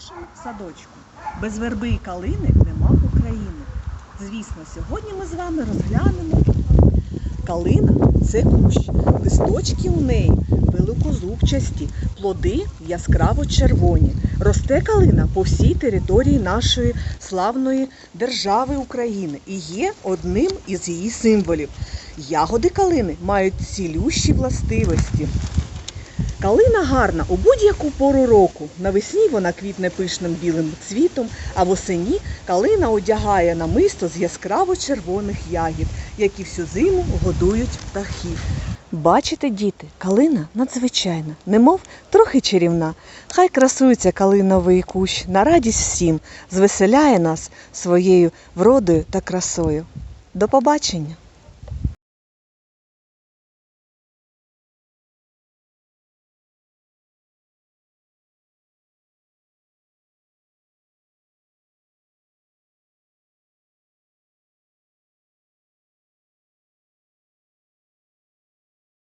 в садочку. Без верби і калини нема України. Звісно, сьогодні ми з вами розглянемо. Калина це кущ. Листочки у неї великозубчасті, плоди яскраво червоні. Росте калина по всій території нашої славної держави України і є одним із її символів. Ягоди калини мають цілющі властивості. Калина гарна у будь-яку пору року. Навесні вона квітне пишним білим цвітом, а восені калина одягає намисто з яскраво червоних ягід, які всю зиму годують птахів. Бачите, діти, калина надзвичайна, немов трохи чарівна. Хай красується калиновий кущ на радість всім, звеселяє нас своєю вродою та красою. До побачення!